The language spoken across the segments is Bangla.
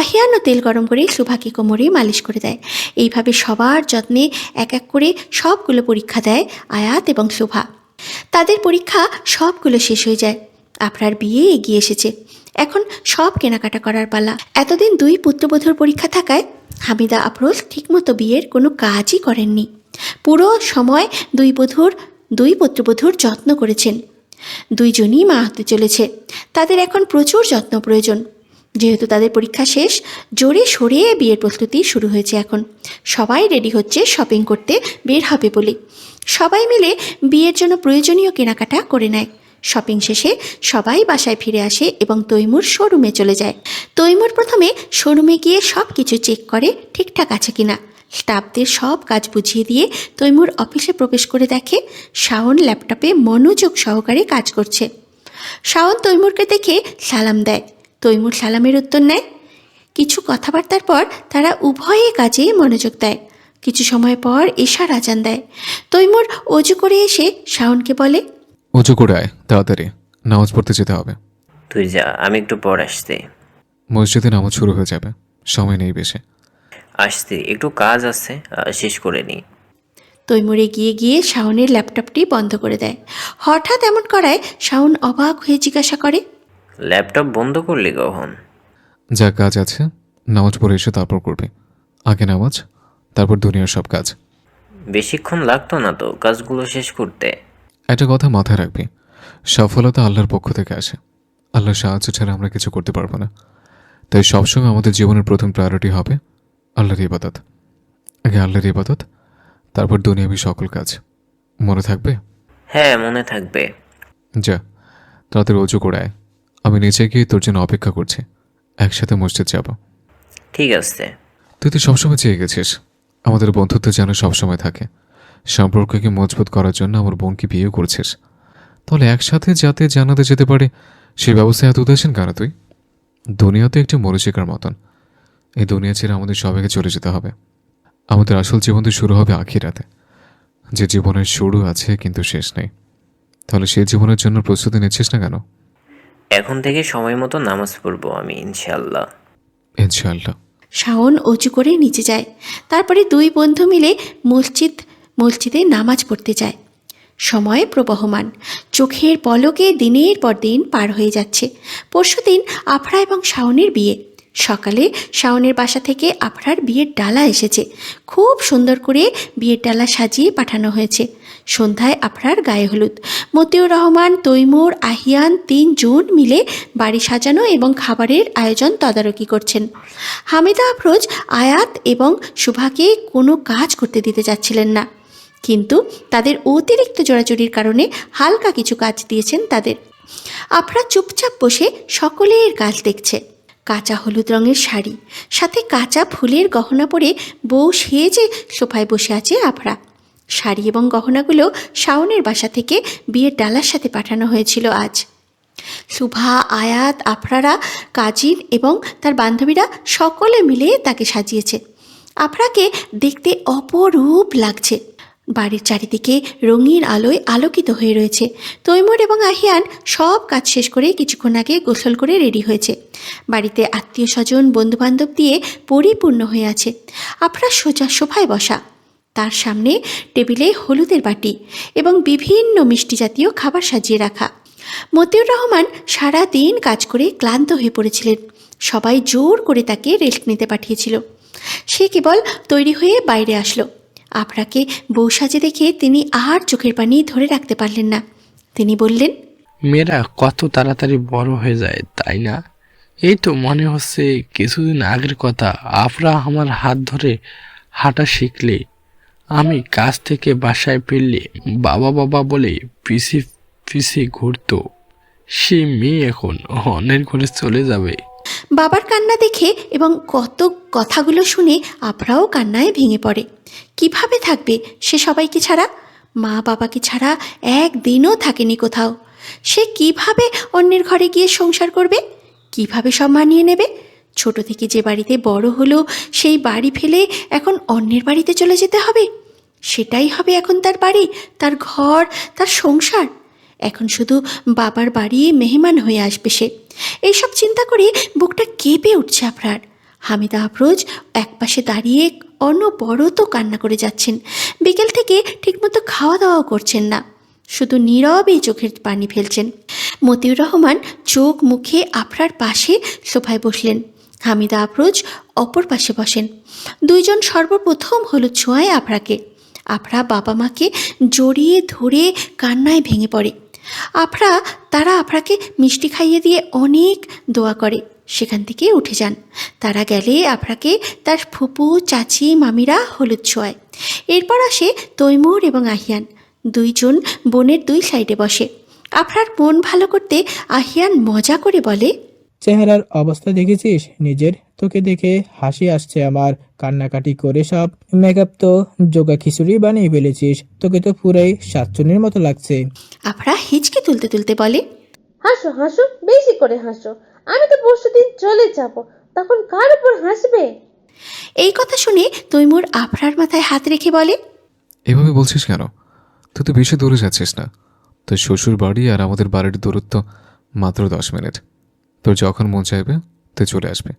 আহিয়ানও তেল গরম করে শুভাকে কোমরে মালিশ করে দেয়। এইভাবে সবার যত্নে এক এক করে সবগুলো পরীক্ষা দেয় আয়াত এবং শোভা। তাদের পরীক্ষা সবগুলো শেষ হয়ে যায়। আপনার বিয়ে এগিয়ে এসেছে। এখন সব কেনাকাটা করার পালা। এতদিন দুই পুত্রবধূর পরীক্ষা থাকায় হামিদা আফরোজ ঠিকমতো বিয়ের কোনো কাজই করেননি। পুরো সময় দুই বধূর, দুই পুত্রবধূর যত্ন করেছেন। দুইজনই মা হতে চলেছে। তাদের এখন প্রচুর যত্ন প্রয়োজন। যেহেতু তাদের পরীক্ষা শেষ, জোরে সরে বিয়ের প্রস্তুতি শুরু হয়েছে এখন। সবাই রেডি হচ্ছে শপিং করতে বের হবে বলে। সবাই মিলে বিয়ের জন্য প্রয়োজনীয় কেনাকাটা করে নেয়। শপিং শেষে সবাই বাসায় ফিরে আসে এবং তৈমুর শোরুমে চলে যায়। তৈমুর প্রথমে শোরুমে গিয়ে সব কিছু চেক করে ঠিকঠাক আছে কিনা। স্টাফদের সব কাজ বুঝিয়ে দিয়ে তৈমুর অফিসে প্রবেশ করে দেখে, শাওন ল্যাপটপে মনোযোগ সহকারে কাজ করছে। শাওন তৈমুরকে দেখে সালাম দেয়। তৈমুর সালামের উত্তর নেয়। কিছু কথাবার্তার পর তারা উভয়ে কাজে মনোযোগ দেয়। কিছু সময় পর এশার আজান দেয়। তৈমুর অজু করে এসে শাওনকে বলে উঁচু করে আয় তাড়াতাড়ি। নামাজ পড়তে যেতে হবে। তুই যা আমি একটু পর আসতে মসজিদে নামাজ শুরু হয়ে যাবে। সময় নেই বেশি। আসতে একটু কাজ আছে আহ, শেষ করে নিই। তৈমুর এগিয়ে গিয়ে শাওনের ল্যাপটপটি বন্ধ করে দেয়। হঠাৎ এমন করায় শাওন অবাক হয়ে জিজ্ঞাসা করে ল্যাপটপ বন্ধ করলি কখন? যা কাজ আছে নামাজ পড়ে এসে তারপর করবি। আগে নামাজ তারপর দুনিয়ার সব কাজ। বেশিক্ষণ লাগতো না তো কাজগুলো শেষ করতে? একটা কথা মাথায় রাখবি সফলতা আল্লাহর পক্ষ থেকে আসে। আল্লাহর সাহায্য ছাড়া আমরা কিছু করতে পারব না। তাই সবসময় আমাদের জীবনের প্রথম প্রায়োরিটি হবে আল্লাহর ইবাদত। আগে আল্লাহর ইবাদত তারপর দুনিয়াবি সকল কাজ। মনে থাকবে? হ্যাঁ মনে থাকবে। যা তাড়াতাড়ি অজু করে আয়। আমি নিচে গিয়ে তোর জন্য অপেক্ষা করছি। একসাথে মসজিদ যাব। ঠিক আছে। তুই তো সবসময় চেয়ে গেছিস। আমাদের বন্ধুত্ব যেন সবসময় থাকে। সম্পর্ককে মজবুত করার জন্য আমার বোনকে বিয়েও করছিস। তাহলে একসাথে যাতে জানাতে যেতে পারে সে ব্যবস্থা এত উদাসীন কেন তুই? দুনিয়া তো একটি মরুচিকার মতন। এই দুনিয়া ছেড়ে আমাদের সবাইকে চলে যেতে হবে। আমাদের আসল জীবন তো শুরু হবে আখিরাতে। যে জীবনের শুরু আছে কিন্তু শেষ নেই। তাহলে সেই জীবনের জন্য প্রস্তুতি নিচ্ছিস না কেন? এখন থেকে সময় মতো নামাজ পড়ব আমি ইনশাল্লাহ ইনশাল্লাহ শাওন উঁচু করে নিচে যায়। তারপরে দুই বন্ধু মিলে মসজিদ মসজিদে নামাজ পড়তে যায়। সময় প্রবহমান। চোখের পলকে দিনের পর দিন পার হয়ে যাচ্ছে। পরশুদিন আফরা এবং শাওনের বিয়ে। সকালে শাওনের বাসা থেকে আফরার বিয়ের ডালা এসেছে। খুব সুন্দর করে বিয়ের ডালা সাজিয়ে পাঠানো হয়েছে। সন্ধ্যায় আফরার গায়ে হলুদ। মতিউর রহমান, তৈমুর, আহিয়ান তিন জুন মিলে বাড়ি সাজানো এবং খাবারের আয়োজন তদারকি করছেন। হামিদা আফরোজ, আয়াত এবং শুভাকে কোনো কাজ করতে দিতে যাচ্ছিলেন না। কিন্তু তাদের অতিরিক্ত জোড়াজুড়ির কারণে হালকা কিছু কাজ দিয়েছেন তাদের। আফরা চুপচাপ বসে সকলের কাজ দেখছে। কাঁচা হলুদ রঙের শাড়ি, সাথে কাঁচা ফুলের গহনা পরে বউ সেজে সোফায় বসে আছে আফরা। শাড়ি এবং গহনাগুলো শাওনের বাসা থেকে বিয়ের ডালার সাথে পাঠানো হয়েছিল আজ। সুভা, আয়াত, আফরারা, কাজিন এবং তার বান্ধবীরা সকলে মিলে তাকে সাজিয়েছে। আফরাকে দেখতে অপরূপ লাগছে। বাড়ির চারিদিকে রঙিন আলোয় আলোকিত হয়ে রয়েছে। তৈমুর এবং আহিয়ান সব কাজ শেষ করে কিছুক্ষণ আগে গোসল করে রেডি হয়েছে। বাড়িতে আত্মীয় স্বজন, বন্ধুবান্ধব দিয়ে পরিপূর্ণ হয়ে আছে। আফরা সোজা সোফায় বসা। তার সামনে টেবিলে হলুদের বাটি এবং বিভিন্ন মিষ্টি জাতীয় খাবার সাজিয়ে রাখা। মতিউর রহমান সারা দিন কাজ করে ক্লান্ত হয়ে পড়েছিলেন। সবাই জোর করে তাকে রেস্ট নিতে পাঠিয়েছিল। সে কেবল তৈরি হয়ে বাইরে আসলো। আপনাকে বউ সাজে দেখে তিনি আর চোখের পানি ধরে রাখতে পারলেন না। তিনি বললেন, মেয়েরা কত তাড়াতাড়ি বড় হয়ে যায়, তাই না? এই তো মনে হচ্ছে কিছুদিন আগের কথা। আফরা আমার হাত ধরে হাঁটা শিখলে, আমি কাজ থেকে বাসায় ফিরলে বাবা বাবা বলে পিসি পিসি ঘুরতো। সে মেয়ে এখন অন্যের ঘরে চলে যাবে। বাবার কান্না দেখে এবং কত কথাগুলো শুনে আপনারাও কান্নায় ভেঙে পড়ে। কীভাবে থাকবে সে সবাইকে ছাড়া? মা বাবাকে ছাড়া একদিনও থাকেনি কোথাও। সে কীভাবে অন্যের ঘরে গিয়ে সংসার করবে? কীভাবে সব মানিয়ে নেবে? ছোট থেকে যে বাড়িতে বড় হলো, সেই বাড়ি ফেলে এখন অন্যের বাড়িতে চলে যেতে হবে? সেটাই হবে এখন তার বাড়ি, তার ঘর, তার সংসার। এখন শুধু বাবার বাড়ি মেহমান হয়ে আসবে সে। এইসব চিন্তা করে বুকটা কেঁপে উঠছে আপনার হামিদা আফরোজ একপাশে দাঁড়িয়ে অনবরত কান্না করে যাচ্ছেন। বিকেল থেকে ঠিকমতো খাওয়া দাওয়াও করছেন না। শুধু নীরবে চোখের পানি ফেলছেন। মতিউর রহমান চোখ মুখে আফরার পাশে সোফায় বসলেন। হামিদা আফরোজ অপর পাশে বসেন। দুইজন সর্বপ্রথম হলো ছোঁয়ায় আফরাকে। আফরা বাবা মাকে জড়িয়ে ধরে কান্নায় ভেঙে পড়ে। আফরা তারা আফরাকে মিষ্টি খাইয়ে দিয়ে অনেক দোয়া করে, সেখান থেকে উঠে যান। তারা গেলে আফরাকে তার ফুপু, চাচি, মামিরা হলুদ ছোঁয়ায়। এরপর আসে তৈমুর এবং আহিয়ান। দুইজন বোনের দুই সাইডে বসে। আফরার মন ভালো করতে আহিয়ান মজা করে বলে, চেহারার অবস্থা দেখেছিস নিজের? তোকে দেখে হাসি আসছে আমার। কান্নাকাটি করে সব। মেকআপ তো যোগা খিচুড়ি বানিয়ে ফেলেছিস। তোকে তো পুরাই সাতচুনির মতো লাগছে। আফরা হিচকে তুলতে তুলতে বলে হাসো হাসো বেশি করে হাসো। আমি তো পরশু দিন চলে যাব। তখন কার উপর হাসবে? এই কথা শুনে তৈমুর আফরার মাথায় হাত রেখে বলে এভাবে বলছিস কেন? তুই তো বেশি দূরে যাচ্ছিস না। তোর শ্বশুর বাড়ি আর আমাদের বাড়ির দূরত্ব মাত্র দশ মিনিট। তোর যখন মন চাইবে তুই চলে আসবে।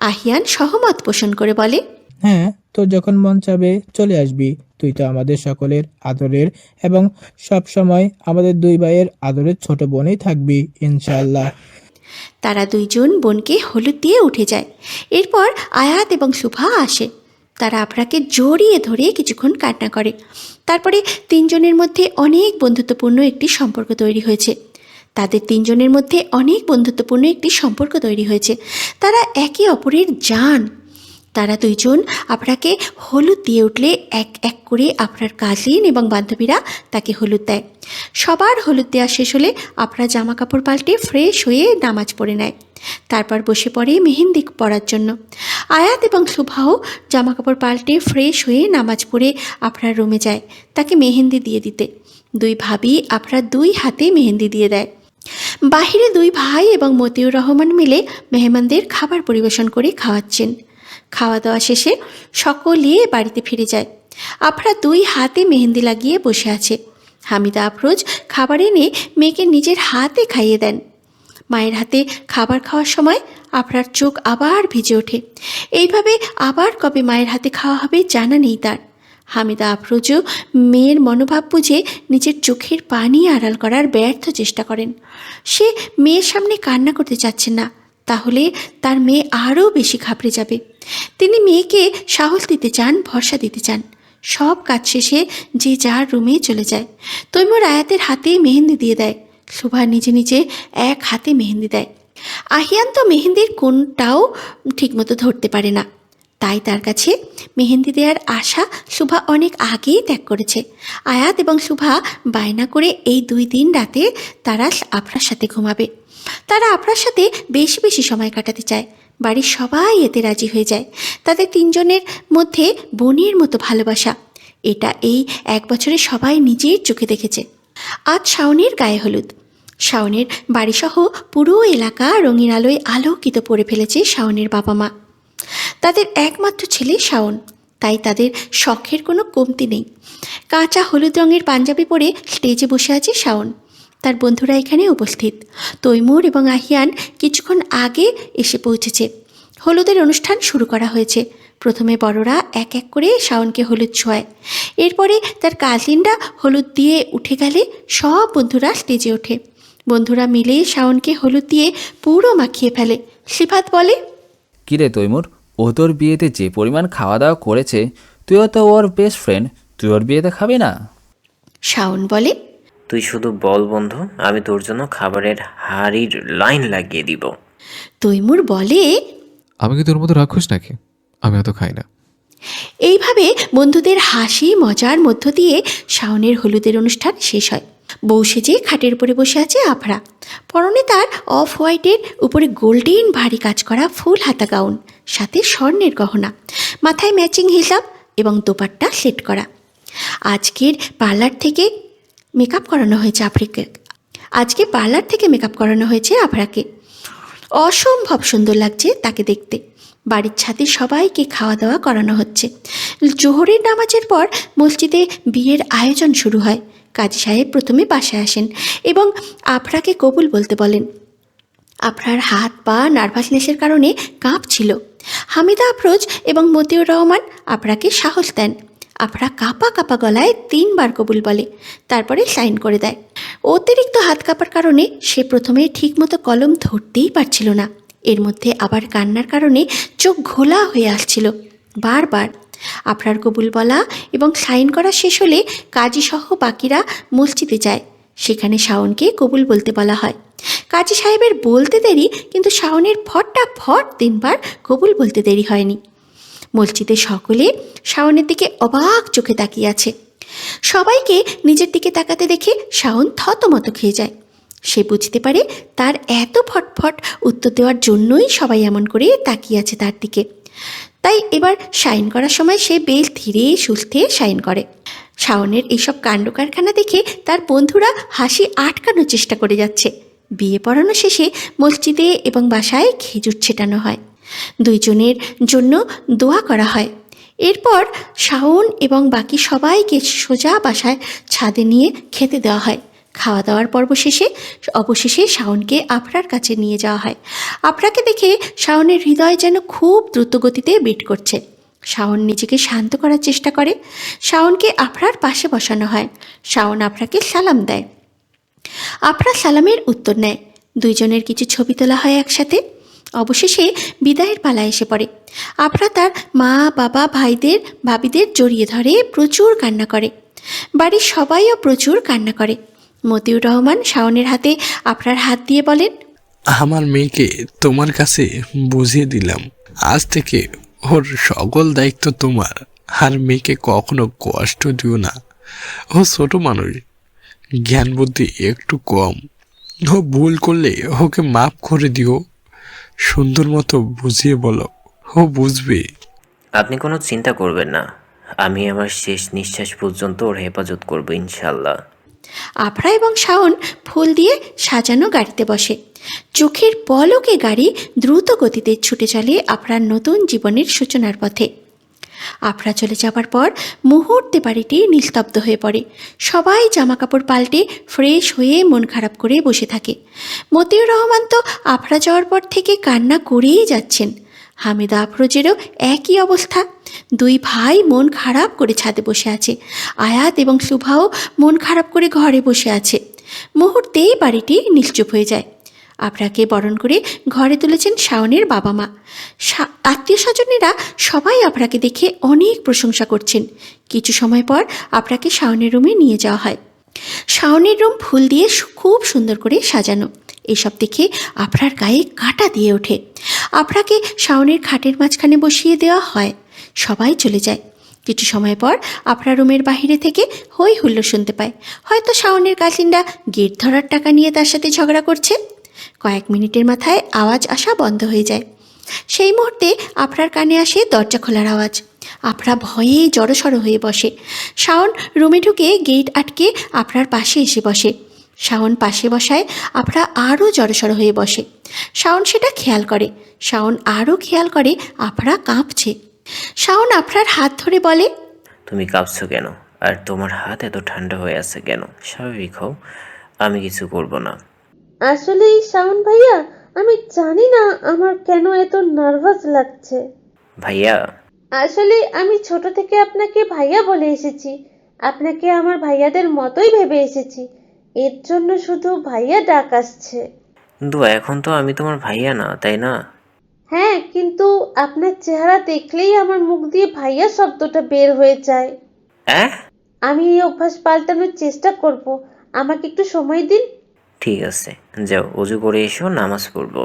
আহিয়ান সহমত পোষণ করে বলে হ্যাঁ তোর যখন মন চাবে চলে আসবি। তুই তো আমাদের সকলের আদরের এবং সব সময় আমাদের দুই ভাইয়ের আদরের ছোট বোনই থাকবি ইনশাআল্লাহ। তারা দুইজন বোনকে হলুদ দিয়ে উঠে যায়। এরপর আয়াত এবং সুভা আসে। তারা আফরাকে জড়িয়ে ধরে কিছুক্ষণ কান্না করে। তারপরে তিনজনের মধ্যে অনেক বন্ধুত্বপূর্ণ একটি সম্পর্ক তৈরি হয়েছে। তাদের তিনজনের মধ্যে অনেক বন্ধুত্বপূর্ণ একটি সম্পর্ক তৈরি হয়েছে। তারা একে অপরের যান তারা দুইজন আপনাকে হলুদ দিয়ে উঠলে এক এক করে আপনার কাজিন এবং বান্ধবীরা তাকে হলুদ দেয়। সবার হলুদ দেওয়া শেষ হলে আফরা জামা কাপড় পাল্টে ফ্রেশ হয়ে নামাজ পড়ে নেয়। তারপর বসে পড়ে মেহেন্দি পড়ার জন্য। আয়াত এবং সুভাও জামা কাপড় পাল্টে ফ্রেশ হয়ে নামাজ পড়ে আপনার রুমে যায়, তাকে মেহেন্দি দিয়ে দিতে। দুই ভাবি আপনার দুই হাতে মেহেন্দি দিয়ে দেয়। বাহিরে দুই ভাই এবং মতিউর রহমান মিলে মেহমানদের খাবার পরিবেশন করে খাওয়াচ্ছেন। খাওয়া দাওয়া শেষে সকলে বাড়িতে ফিরে যায়। আফরা দুই হাতে মেহেন্দি লাগিয়ে বসে আছে। হামিদা আফরোজ খাবার এনে মেয়েকে নিজের হাতে খাইয়ে দেন। মায়ের হাতে খাবার খাওয়ার সময় আফরার চোখ আবার ভিজে ওঠে। এইভাবে আবার কবে মায়ের হাতে খাওয়া হবে জানা নেই তার। হামিদা আফরোজও মেয়ের মনোভাব বুঝে নিজের চোখের পানি আড়াল করার ব্যর্থ চেষ্টা করেন। সে মেয়ের সামনে কান্না করতে চাচ্ছে না, তাহলে তার মেয়ে আরও বেশি ঘাবড়ে যাবে। তিনি মেয়েকে সাহস দিতে চান, ভরসা দিতে চান। সব কাজ শেষে যে যার রুমে চলে যায়। তৈমুর আয়াতের হাতে মেহেন্দি দিয়ে দেয়। শোভা নিজে নিজে এক হাতে মেহেন্দি দেয়। আহিয়ান তো মেহেন্দির কোনটাও ঠিকমতো ধরতে পারে না। তাই তার কাছে মেহেন্দি দেওয়ার আশা শুভা অনেক আগেই ত্যাগ করেছে। আয়াত এবং শুভা বায়না করে এই দুই দিন রাতে তারা আপনার সাথে ঘুমাবে। তারা আপনার সাথে বেশি বেশি সময় কাটাতে চায়। বাড়ির সবাই এতে রাজি হয়ে যায়। তাদের তিনজনের মধ্যে বোনের মতো ভালোবাসা। এটা এই এক বছরে সবাই নিজের চোখে দেখেছে। আজ শাওনের গায়ে হলুদ। শাওনের বাড়িসহ পুরো এলাকা রঙিন আলোয় আলোকিত করে ফেলেছে শাওনের বাবা মা তাদের একমাত্র ছেলে শাওন। তাই তাদের শখের কোনো কমতি নেই। কাঁচা হলুদ রঙের পাঞ্জাবি পরে স্টেজে বসে আছে শাওন। তার বন্ধুরা এখানে উপস্থিত। তৈমুর এবং আহিয়ান কিছুক্ষণ আগে এসে পৌঁছেছে। হলুদের অনুষ্ঠান শুরু করা হয়েছে। প্রথমে বড়রা এক এক করে শাওনকে হলুদ ছোঁয়ায় এরপরে তার কাজিনরা হলুদ দিয়ে উঠে গেলে সব বন্ধুরা স্টেজে ওঠে। বন্ধুরা মিলে শাওনকে হলুদ দিয়ে পুরো মাখিয়ে ফেলে। সিফাত বলে, কিরে তৈমুর ও তোর বিয়েতে যে পরিমাণ খাওয়া দাওয়া করেছে তুইও তো ওর বেস্ট ফ্রেন্ড তুই ওর বিয়েতে খাবি না? শাওন বলে তুই শুধু বল বন্ধু আমি তোর জন্য খাবারের হাড়ির লাইন লাগিয়ে দিব। তৈমুর বলে আমি কি তোর মতো রাক্ষস নাকি? আমি অত খাই না। এইভাবে বন্ধুদের হাসি মজার মধ্য দিয়ে শাওনের হলুদের অনুষ্ঠান শেষ হয়। বউ সেজে খাটের উপরে বসে আছে আফরা। পরনে তার অফ হোয়াইটের উপরে গোল্ডেন ভারী কাজ করা ফুল হাতা গাউন, সাথে স্বর্ণের গহনা, মাথায় ম্যাচিং হিসাব এবং দোপাট্টা সেট করা। আজকের পার্লার থেকে মেকআপ করানো হয়েছে আফ্রিকে। আজকে পার্লার থেকে মেকআপ করানো হয়েছে আফরাকে। অসম্ভব সুন্দর লাগছে তাকে দেখতে। বাড়ির ছাদে সবাইকে খাওয়া দাওয়া করানো হচ্ছে। জোহরের নামাজের পর মসজিদে বিয়ের আয়োজন শুরু হয়। কাজী সাহেব প্রথমে বাসায় আসেন এবং আফরাকে কবুল বলতে বলেন। আফরার হাত পা নার্ভাসনেসের কারণে কাঁপছিল। হামিদা আফরোজ এবং মতিউর রহমান আফরাকে সাহস দেন। আফরা কাপা কাপা গলায় তিনবার কবুল বলে, তারপরে সাইন করে দেয়। অতিরিক্ত হাত কাঁপার কারণে সে প্রথমে ঠিকমতো কলম ধরতেই পারছিল না। এর মধ্যে আবার কান্নার কারণে চোখ ঘোলা হয়ে আসছিল। বারবার আফরার কবুল বলা এবং সাইন করা শেষ হলে কাজী সহ বাকিরা মসজিদে যায়। সেখানে শাওনকে কবুল বলতে বলা হয়। কাজী সাহেবের বলতে দেরি, কিন্তু শাওনের ফটটা ফট তিনবার কবুল বলতে দেরি হয়নি। মসজিদে সকলে শাওনের দিকে অবাক চোখে তাকিয়ে আছে। সবাইকে নিজের দিকে তাকাতে দেখে শাওন থতমত খেয়ে যায়। সে বুঝতে পারে তার এত ফটফট উত্তর দেওয়ার জন্যই সবাই এমন করে তাকিয়ে আছে তার দিকে। তাই এবার সাইন করার সময় সে বেশ ধীরে সুস্থে সাইন করে। শাওনের এইসব কাণ্ড কারখানা দেখে তার বন্ধুরা হাসি আটকানোর চেষ্টা করে যাচ্ছে। বিয়ে পড়ানো শেষে মসজিদে এবং বাসায় খেজুর ছেটানো হয়। দুইজনের জন্য দোয়া করা হয়। এরপর শাওন এবং বাকি সবাইকে সোজা বাসায় ছাদে নিয়ে খেতে দেওয়া হয়। খাওয়া দাওয়ার পর্ব শেষে অবশেষে শাওনকে আফরার কাছে নিয়ে যাওয়া হয়। আফরাকে দেখে শাওনের হৃদয় যেন খুব দ্রুতগতিতে বিট করছে। শাওন নিজেকে শান্ত করার চেষ্টা করে। শাওনকে আফরার পাশে বসানো হয়। শাওন আফরাকে সালাম দেয়। আফরা সালামের উত্তর নেয়। দুইজনের কিছু ছবি তোলা হয় একসাথে। অবশেষে বিদায়ের পালা এসে পড়ে। আফরা তার মা, বাবা, ভাইদের, ভাবিদের জড়িয়ে ধরে প্রচুর কান্না করে। বাড়ির সবাইও প্রচুর কান্না করে। মতিউর রহমান শাওনের হাতে আপনার হাত দিয়ে বলেন আমার মেয়েকে তোমার কাছে বুঝিয়ে দিলাম। আজ থেকে ওর সকল দায়িত্ব তোমার। আর মেয়েকে কখনো কষ্ট দিও না। ও ছোট মানুষ জ্ঞান বুদ্ধি একটু কম। ও ভুল করলে ওকে মাফ করে দিও। সুন্দর মতো বুঝিয়ে বলো ও বুঝবে। আপনি কোনো চিন্তা করবেন না। আমি আমার শেষ নিঃশ্বাস পর্যন্ত ওর হেফাজত করব ইনশাল্লাহ। আফরা এবং শাওন ফুল দিয়ে সাজানো গাড়িতে বসে। চোখের পলকে গাড়ি দ্রুত গতিতে ছুটে চলে আফরার নতুন জীবনের সূচনার পথে। আফরা চলে যাবার পর মুহূর্তে বাড়িটি নিস্তব্ধ হয়ে পড়ে। সবাই জামা কাপড় পাল্টে ফ্রেশ হয়ে মন খারাপ করে বসে থাকে। মতিউর রহমান তো আফরা যাওয়ার পর থেকে কান্না করেই যাচ্ছেন। হামিদা আফরোজেরও একই অবস্থা। দুই ভাই মন খারাপ করে ছাদে বসে আছে। আয়াত এবং শুভাও মন খারাপ করে ঘরে বসে আছে। মুহূর্তেই বাড়িটি নিশ্চুপ হয়ে যায়। আফরাকে বরণ করে ঘরে তুলেছেন শাওনের বাবা মা আত্মীয় স্বজনেরা সবাই আফরাকে দেখে অনেক প্রশংসা করছেন। কিছু সময় পর আফরাকে শাওনের রুমে নিয়ে যাওয়া হয়। শাওনের রুম ফুল দিয়ে খুব সুন্দর করে সাজানো। এসব দেখে আফরার গায়ে কাঁটা দিয়ে ওঠে। আফরাকে শাওনের খাটের মাঝখানে বসিয়ে দেওয়া হয়। সবাই চলে যায়। কিছু সময় পর আফরা রুমের বাহিরে থেকে হই হুল্লো শুনতে পায়। হয়তো শাওনের কাজিনরা গেট ধরার টাকা নিয়ে তার সাথে ঝগড়া করছে। কয়েক মিনিটের মাথায় আওয়াজ আসা বন্ধ হয়ে যায়। সেই মুহূর্তে আফরার কানে আসে দরজা খোলার আওয়াজ। আফরা ভয়ে জড়সড় হয়ে বসে। শাওন রুমে ঢুকে গেট আটকে আফরার পাশে এসে বসে। শাওন পাশে বসায় আফরা আরও জড়সড় হয়ে বসে। শাওন সেটা খেয়াল করে। শাওন আরও খেয়াল করে আফরা কাঁপছে। শাওন আফরার হাত ধরে বলে তুমি কাঁপছো কেন? আর তোমার হাত এত ঠান্ডা হয়ে আছে কেন? স্বাভাবিক হও আমি কিছু করব না। আসলে শাওন ভাইয়া আমি জানি না আমার কেন এত নার্ভাস লাগছে। ভাইয়া? আসলে আমি ছোট থেকে আপনাকে ভাইয়া বলে এসেছি। আপনাকে আমার ভাইয়াদের মতোই ভেবে এসেছি। এর জন্য শুধু ভাইয়া ডাক আসছে। কিন্তু এখন তো আমি তোমার ভাইয়া না তাই না? হ্যাঁ কিন্তু আপনার চেহারা দেখলেই আমার মুখ দিয়ে ভাইয়া শব্দটা বের হয়ে যায়। অ্যাঁ? আমি এই অভ্যাস পাল্টানোর চেষ্টা করব। আমাকে একটু সময় দিন। ঠিক আছে। যাও অজু করে এসো নামাজ পড়ব।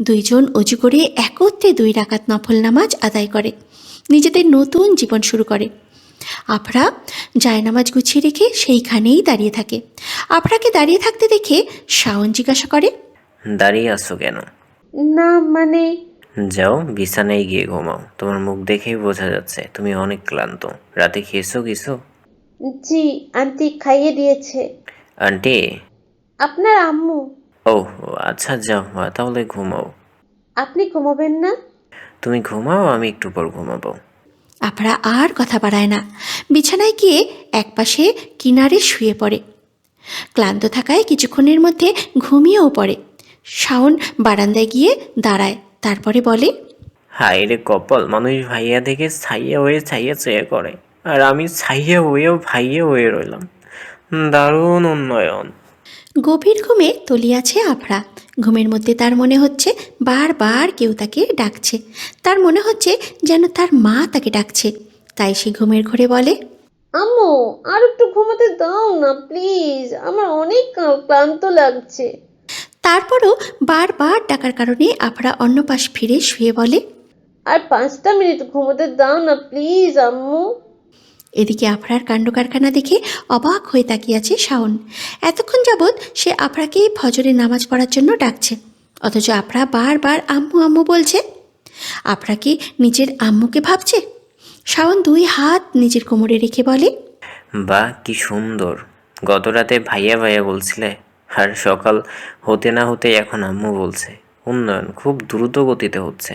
দুইজন অজু করে একত্রে দুই রাকাত নফল নামাজ আদায় করে। নিজেদের নতুন জীবন শুরু করে। আফরা জায়নামাজ গুছিয়ে রেখে সেইখানেই দাঁড়িয়ে থাকে। আফরাকে দাঁড়িয়ে থাকতে দেখে শাওন জিজ্ঞাসা করে দাঁড়িয়ে আছো কেন? না মানে? যাও বিছানায় গিয়ে ঘুমাও। তোমার মুখ দেখেই বোঝা যাচ্ছে তুমি অনেক ক্লান্ত। রাতে খেয়েছো কিছু? জি আন্টি খাইয়ে দিয়েছে। আন্টি? আপনার আম্মু? ও আচ্ছা যাও তাহলে ঘুমাও। আপনি ঘুমাবেন না? তুমি ঘুমাও আমি একটু পর ঘুমাবো। আফরা আর কথা বাড়ায় না। বিছানায় গিয়ে একপাশে কিনারে শুয়ে পড়ে। ক্লান্ত থাকায় কিছুক্ষণের মধ্যে ঘুমিয়েও পড়ে। শাওন বারান্দায় গিয়ে দাঁড়ায় তারপরে বলে হায় রে কপাল মানুষ ভাইয়া দেখে ছাইয়া হয়ে ছাইয়া চেয়ে করে আর আমি ছাইয়া হয়েও ভাইয়া হয়ে রইলাম। দারুণ উন্নয়ন। গভীর ঘুমে তলিয়াছে আফরা। ঘুমের মধ্যে তার মনে হচ্ছে বারবার কেউ তাকে ডাকছে। তার মনে হচ্ছে যেন তার মা তাকে ডাকছে। তাই সে ঘুমের ঘরে বলে আম্মু আর একটু ঘুমাতে দাও না প্লিজ। আমার অনেক ক্লান্ত লাগছে। তারপরও বারবার ডাকার কারণে আফরা অন্য পাশ ফিরে শুয়ে বলে আর পাঁচটা মিনিট ঘুমোতে দাও না প্লিজ আম্মু। এদিকে আফরার কাণ্ড কারখানা দেখে অবাক হয়ে তাকিয়ে আছে শাওন। এতক্ষণ যাবৎ সে আফরাকে ফজরের নামাজ পড়ার জন্য ডাকছে। অথচ আফরা বারবার আম্মু আম্মু বলছে, আফরা কি নিজের আম্মুকে ভাবছে? শাওন দুই হাত নিজের কোমরে রেখে বলে, বা, কি সুন্দর। গত রাতে ভাইয়া ভাইয়া বলছিলে, আর সকাল হতে না হতে এখন আম্মু বলছে। উন্নয়ন খুব দ্রুত গতিতে হচ্ছে।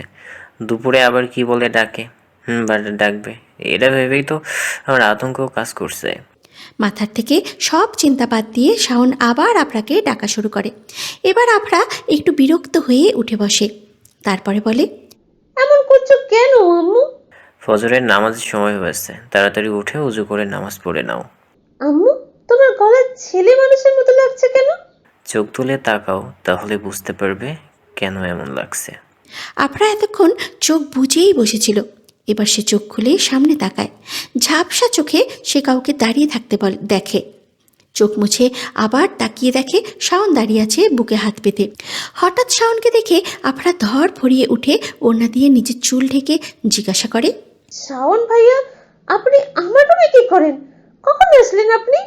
দুপুরে আবার কি বলে ডাকে? হুম বা ডাকবে। এটা ভেবেই তো আমার আতঙ্ক কাজ করছে। মাথার থেকে সব চিন্তা বাদ দিয়ে শাওন আবার আফরাকে ডাকা শুরু করে। এবার আফরা একটু বিরক্ত হয়ে উঠে বসে। তারপরে বলে এমন করছ কেন আম্মু? ফজরের নামাজের সময় হয়েছে তাড়াতাড়ি উঠে উজু করে নামাজ পড়ে নাও। আম্মু তোমার গলা ছেলে মানুষের মতো লাগছে কেন? চোখ তুলে তাকাও তাহলে বুঝতে পারবে কেন এমন লাগছে। আফরা এতক্ষণ চোখ বুঝেই বসেছিল। এবার সে চোখ খুলে সামনে তাকায়। ঝাপসা চোখে সে কাউকে দাঁড়িয়ে থাকতে বল দেখে। চোখ মুছে আবার তাকিয়ে দেখে শাওন দাঁড়িয়ে আছে বুকে হাত পেতে। হঠাৎ শাওনকে দেখে আফরা ধর ভরিয়ে উঠে ওড়না দিয়ে নিজের চুল ঢেকে জিজ্ঞাসা করে শাওন ভাইয়া আপনি আমার রুমে কি করেন? কখন আসলেন আপনি?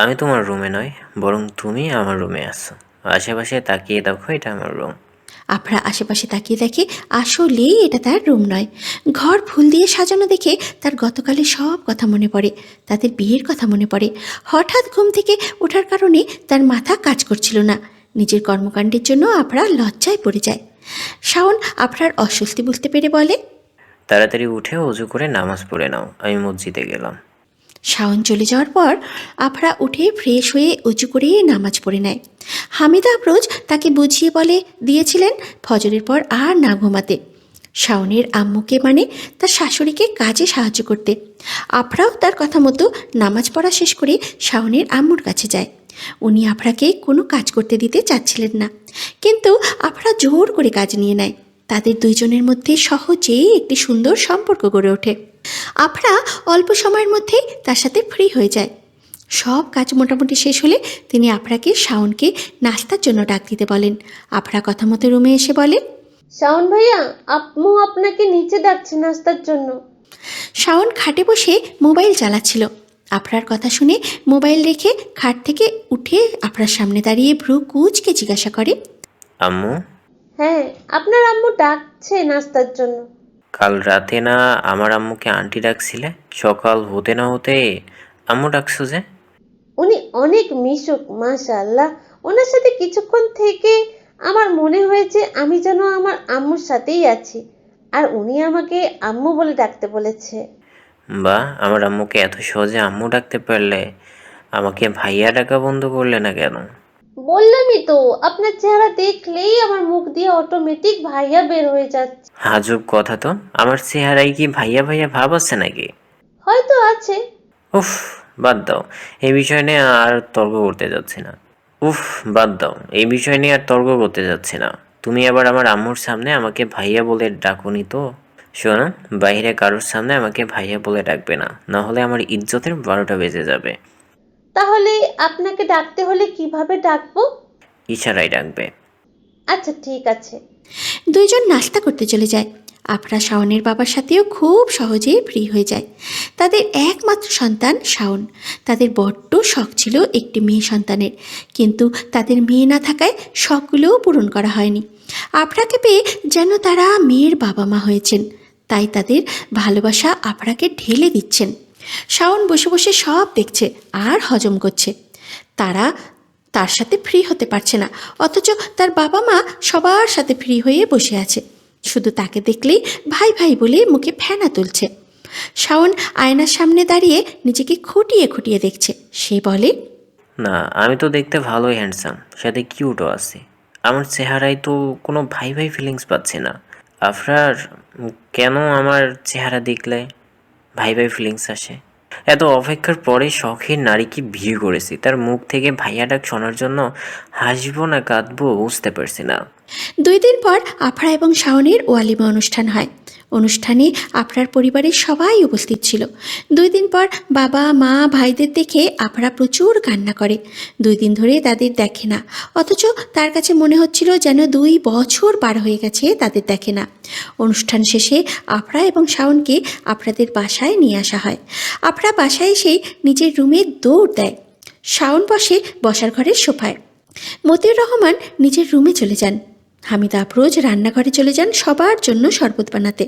আমি তোমার রুমে নয় বরং তুমি আমার রুমে আসো আশেপাশে তাকিয়ে দেখো এটা আমার রুম। আফরা আশেপাশে তাকিয়ে দেখে আসলেই এটা তার রুম নয়। ঘর ফুল দিয়ে সাজানো দেখে তার গতকালের সব কথা মনে পড়ে তাদের বিয়ের কথা মনে পড়ে। হঠাৎ ঘুম থেকে ওঠার কারণে তার মাথা কাজ করছিল না। নিজের কর্মকাণ্ডের জন্য আফরা লজ্জায় পড়ে যায়। শাওন আফরার অস্বস্তি বুঝতে পেরে বলে তাড়াতাড়ি উঠে উজু করে নামাজ পড়ে নাও আমি মসজিদে গেলাম। শাওন চলে যাওয়ার পর আফরা উঠে ফ্রেশ হয়ে উঁচু করে নামাজ পড়ে নেয়। হামিদা আফরোজ তাকে বুঝিয়ে বলে দিয়েছিলেন, ফজরের পর আর না ঘুমাতে। শাওনের আম্মুকে মানে তার শাশুড়িকে কাজে সাহায্য করতে। আফরাও তার কথা মতো নামাজ পড়া শেষ করে শাওনের আম্মুর কাছে যায়। উনি আফরাকে কোনো কাজ করতে দিতে চাচ্ছিলেন না, কিন্তু আফরা জোর করে কাজ নিয়ে নেয়। তাদের দুইজনের মধ্যে সহজেই একটি সুন্দর সম্পর্ক গড়ে ওঠে। আফরা অল্প সময়ের মধ্যেই তার সাথে ফ্রি হয়ে যায়। সব কাজ মোটামুটি শেষ হলে তিনি আফরাকে শাওনকে নাস্তার জন্য ডাক দিতে বলেন। আফরা কথা মতো রুমে এসে বলে শাওন ভাইয়া আম্মু আপনাকে নিচে ডাকছে নাস্তার জন্য। শাওন খাটে বসে মোবাইল চালাচ্ছিল। আফরার কথা শুনে মোবাইল রেখে খাট থেকে উঠে আফরার সামনে দাঁড়িয়ে ভ্রু কুচকে জিজ্ঞাসা করে আম্মু? হ্যাঁ আপনার আম্মু ডাকছে নাস্তার জন্য। কাল রাতে না আমার আম্মুকে আন্টি ডাকছিলে? সকাল হতে না হতে আম্মু ডাকছো যে? উনি অনেক মিশুক মাশাআল্লাহ। ওনার সাথে কিছুক্ষণ থেকে আমার মনে হয়েছে আমি যেন আমার আম্মুর সাথেই আছি। আর উনি আমাকে আম্মু বলে ডাকতে বলেছে। বা আমার আম্মুকে এত সহজে আম্মু ডাকতে পারলে আমাকে ভাইয়া ডাকা বন্ধ করলে না কেন? বললামই তো আপনার চেহারা দেখলেই আমার মুখ দিয়ে অটোমেটিক ভাইয়া বের হয়ে যাচ্ছে। হাজব কথা তো আমার চেহারায় কি ভাইয়া ভাইয়া ভাব আছে নাকি? হয়তো আছে। উফ বাদ দাও। এই বিষয় নিয়ে আর তর্ক করতে যাচ্ছি না। উফ বাদ দাও। এই বিষয় নিয়ে আর তর্ক করতে যাচ্ছি না। তুমি আবার আমার আম্মুর সামনে আমাকে ভাইয়া বলে ডাকুনি তো? শোনো বাইরে কারোর সামনে আমাকে ভাইয়া বলে ডাকবে না। না হলে আমার ইজ্জতের বারোটা বেজে যাবে। তাহলে আপনাকে ডাকতে হলে কীভাবে ডাকবো? ইশারায় ডাকবে। আচ্ছা ঠিক আছে। দুইজন নাস্তা করতে চলে যায়। আফরা শাওনের বাবার সাথেও খুব সহজেই ফ্রি হয়ে যায়। তাদের একমাত্র সন্তান শাওন। তাদের বড্ড শখ ছিল একটি মেয়ে সন্তানের। কিন্তু তাদের মেয়ে না থাকায় শখগুলোও পূরণ করা হয়নি। আপনাকে পেয়ে যেন তারা মেয়ের বাবা মা হয়েছেন। তাই তাদের ভালোবাসা আপনাকে ঢেলে দিচ্ছেন। শাওন বসে বসে সব দেখছে, আর হজম করছে। তারা তার সাথে ফ্রি হতে পারছে না, অথচ তার বাবা মা সবার সাথে ফ্রি হয়ে বসে আছে। শুধু তাকে দেখলেই ভাই ভাই বলে মুখে ফেনা তুলছে। শাওন আয়নার সামনে দাঁড়িয়ে নিজেকে খুঁটিয়ে খুঁটিয়ে দেখছে। সে বলে, না, আমি তো দেখতে ভালোই হ্যান্ডসাম সাথে কিউটও আছি। আমার চেহারায় তো কোনো ভাই ভাই ফিলিংস পাচ্ছি না। আফরার, কেন আমার চেহারা দেখলে ভাই ভাই ফিলিংস আসে? এত অপেক্ষার পরে শখের নারীকে বিয়ে করেছি। তার মুখ থেকে ভাইয়া ডাক শোনার জন্য হাসবো না, কাঁদবো, বুঝতে পারছি না। দুই দিন পর আফরা এবং শাওনের ওয়ালিমা অনুষ্ঠান হয়। অনুষ্ঠানে আফরার পরিবারের সবাই উপস্থিত ছিল। দুই দিন পর বাবা, মা, ভাইদের দেখে আফরা প্রচুর কান্না করে। দুই দিন ধরে তাদের দেখে না। অথচ তার কাছে মনে হচ্ছিল যেন দুই বছর পার হয়ে গেছে তাদের দেখে না। অনুষ্ঠান শেষে আফরা এবং শাওনকে আফরাদের বাসায় নিয়ে আসা হয়। আফরা বাসায় এসেই নিজের রুমে দৌড় দেয়। শাওন বসে বসার ঘরের সোফায়। মতিউর রহমান নিজের রুমে চলে যান। হামিদ আফরোজ রান্নাঘরে চলে যান সবার জন্য শরবত বানাতে।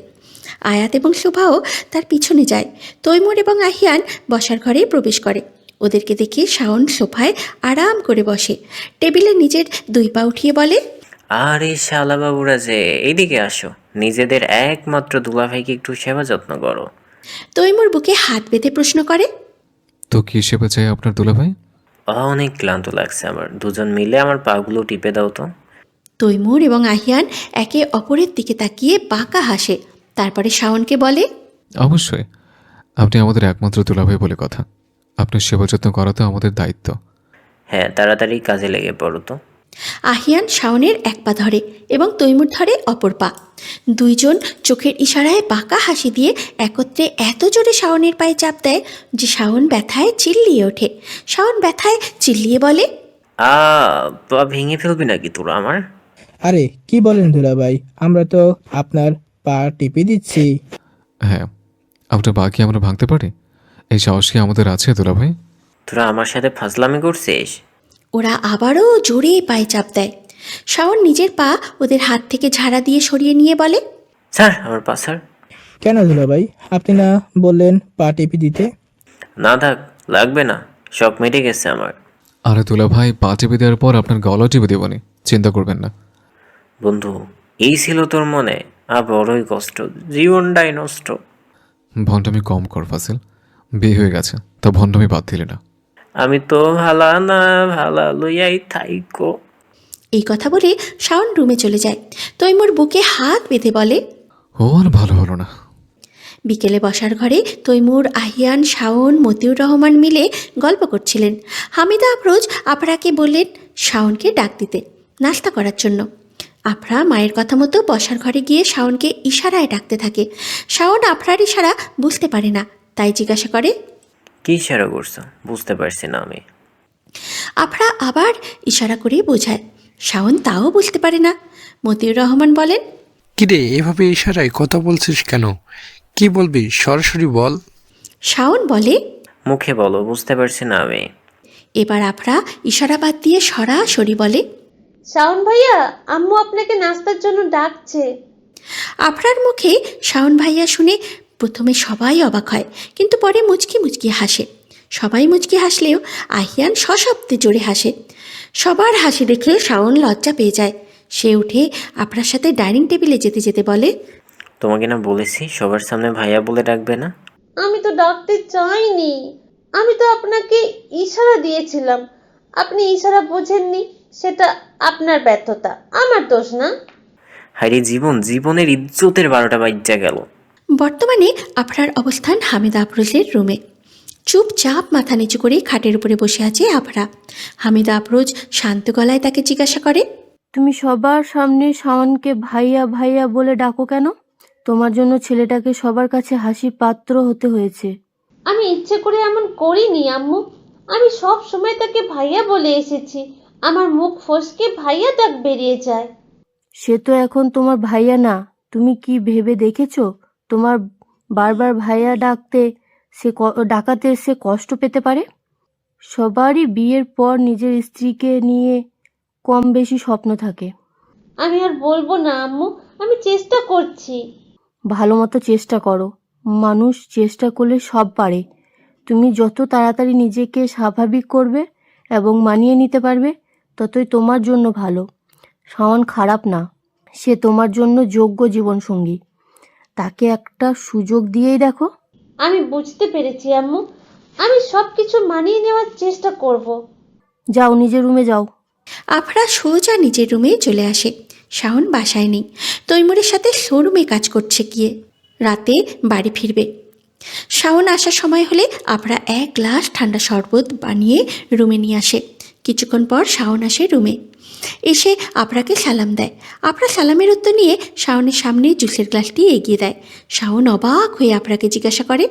আয়াত এবং শোভাও তার পিছনে যায়। তৈমুর এবং আহিয়ান বসার ঘরে প্রবেশ করে। ওদেরকে দেখে শাওন সোফায় আরাম করে বসে। টেবিলে নিজের দুই পা উঠিয়ে বলে আরে শালা বাবুরা যে এইদিকে আসো। নিজেদের একমাত্র দুলাভাইকে একটু সেবা যত্ন করো। তৈমুর বুকে হাত বেঁধে প্রশ্ন করে তো কি সেবা চাই আপনার দুলাভাই অনেক ক্লান্ত লাগছে আমার। দুজন মিলে আমার পাগুলো টিপে দাও তো। তৈমুর এবং আহিয়ান একে অপরের দিকে তাকিয়ে বাঁকা হাসে। তারপরে শাওনকে বলে অবশ্যই। আপনি আমাদের একমাত্র দুলাভাই বলে কথা। আপনার সেবা যত্ন করা তো আমাদের দায়িত্ব। হ্যাঁ তাড়াতাড়ি কাজে লেগে পড়ো তো। আহিয়ান শাওনের এক পা ধরে এবং তৈমুর ধরে অপর পা। দুইজন চোখের ইশারায় বাঁকা হাসি দিয়ে একত্রে এত জোরে শাওনের পায়ে চাপ দেয় যে শাওন ব্যথায় চিল্লিয়ে ওঠে। শাওন ব্যথায় চিল্লিয়ে বলে আ পা ভেঙে ফেলবি নাকি তোরা আমার? আরে কি বলেন দুলাভাই? আমরা তো আপনার পা টিপে দিচ্ছি। হ্যাঁ আপনার বাকি আমরা ভাঙতে পারি? এই সাহস কি আমাদের আছে দুলাভাই? তোরা আমার সাথে ফাজলামি করছিস? ওরা আবারও জোরে পায়ে চাপ দেয়। শাওন নিজের পা ওদের হাত থেকে ঝাড়া দিয়ে সরিয়ে নিয়ে বলে স্যার আমার পা স্যার। কেন দুলাভাই? আপনি না বললেন পা টিপে দিতে? না থাক লাগবে না। শখ মেটে গেছে আমার। আরে দুলাভাই পা টিপে দেওয়ার পর আপনার গলা টিপে দেবনি চিন্তা করবেন না। বন্ধু এই ছিল তোর মনে আর বড়ই কষ্ট। জীবনটাই নষ্ট। ভণ্ডামি কম কর ফাসিল। বিয়ে হয়ে গেছে তা ভণ্ডামি বাদ দিলে না। আমি তো ভালা না ভালা লইয়াই থাইকো। এই কথা বলে শাওন রুমে চলে যায়। তৈমুর বুকে হাত বেঁধে বলে ও আর ভালো হলো না। বিকেলে বসার ঘরে তৈমুর আহিয়ান শাওন মতিউর রহমান মিলে গল্প করছিলেন। হামিদা আফরোজ আফরাকে বললেন শাওনকে ডাক দিতে নাস্তা করার জন্য। আফরা মায়ের কথা মতো বসার ঘরে গিয়ে শাওনকে ইশারায় ডাকতে থাকে। শাওন আফরার ইশারা বুঝতে পারে না তাই জিজ্ঞাসা করে কি ইশারা করছ? বুঝতে পারছি না আমি। আফরা আবার ইশারা করে বোঝায় শাওন তাও বুঝতে পারে না। মতিউর রহমান বলেন কিরে এভাবে ইশারায় কথা বলছিস কেন? কি বলবি? সরাসরি বল। শাওন বলে মুখে বলো বুঝতে পারছি না আমি। এবার আফরা ইশারা বাদ দিয়ে সরাসরি বলে শাওন ভাইয়া আম্মু আপনাকে নাস্তার জন্য ডাকছে। আফরার মুখে শাওন ভাইয়া শুনে প্রথমে সবাই অবাক হয় কিন্তু পরে মুচকি মুচকি হাসে। সবাই মুচকি হাসলেও আহিয়ান সশব্দে জোরে হাসে। সবার হাসি দেখে শাওন লজ্জা পেয়ে যায়। সে উঠে আপনার সাথে ডাইনিং টেবিলে যেতে যেতে বলে তোমাকে না বলেছি সবার সামনে ভাইয়া বলে ডাকবে না? আমি তো ডাকতে চাইনি। আমি তো আপনাকে ইশারা দিয়েছিলাম। আপনি ইশারা বোঝেননি। সেটা আপনার ব্যর্থতা। আমার দোষ না। হাইরে জীবন জীবনের ইজ্জতের বারোটা বাজ্যা গেল। বর্তমানে আফরার অবস্থান হামিদ আফরোজের রুমে। চুপচাপ মাথা নিচু করে খাটের উপরে বসে আছে আফরা হামিদ আফরোজ শান্ত গলায় তাকে জিজ্ঞাসা করে তুমি সবার সামনে শাওনকে ভাইয়া ভাইয়া বলে ডাকো কেন? তোমার জন্য ছেলেটাকে সবার কাছে হাসি পাত্র হতে হয়েছে। আমি ইচ্ছে করে এমন করিনি আম্মু। আমি সব সময় তাকে ভাইয়া বলে এসেছি। আমার মুখ ফসকে ভাইয়া ডাক বেরিয়ে যায়। সে তো এখন তোমার ভাইয়া না। তুমি কি ভেবে দেখেছ? তোমার বারবার ভাইয়া ডাকতে সে ক- ডাকাতে সে কষ্ট পেতে পারে? সবারই বিয়ের পর নিজের স্ত্রীকে নিয়ে কম বেশি স্বপ্ন থাকে। আমি আর বলব না আম্মু। আমি চেষ্টা করছি। ভালো মতো চেষ্টা করো। মানুষ চেষ্টা করলে সব পারে। তুমি যত তাড়াতাড়ি নিজেকে স্বাভাবিক করবে এবং মানিয়ে নিতে পারবে ততই তোমার জন্য ভালো। শাওন খারাপ না সে তোমার জন্য যোগ্য জীবনসঙ্গী। তাকে একটা সুযোগ দিয়েই দেখো। আমি বুঝতে পেরেছি আম্মু। আমি সব কিছু মানিয়ে নেওয়ার চেষ্টা করব। যাও নিজের রুমে যাও। আফরা সোজা নিজের রুমে চলে আসে। শাওন বাসায় নেই। তৈমুরের সাথে শোরুমে কাজ করছে গিয়ে। রাতে বাড়ি ফিরবে। শাওন আসার সময় হলে আমরা এক গ্লাস ঠান্ডা শরবত বানিয়ে রুমে নিয়ে আসে। কিছুক্ষণ পর শাওন আসে রুমে। এসে আপরাকে সালাম দেয়। আপরা সালামের উত্তর নিয়ে শাওনের সামনে জুসের গ্লাসটি এগিয়ে দেয়। শাওন অবাক হয়ে আপরাকে জিজ্ঞাসা করে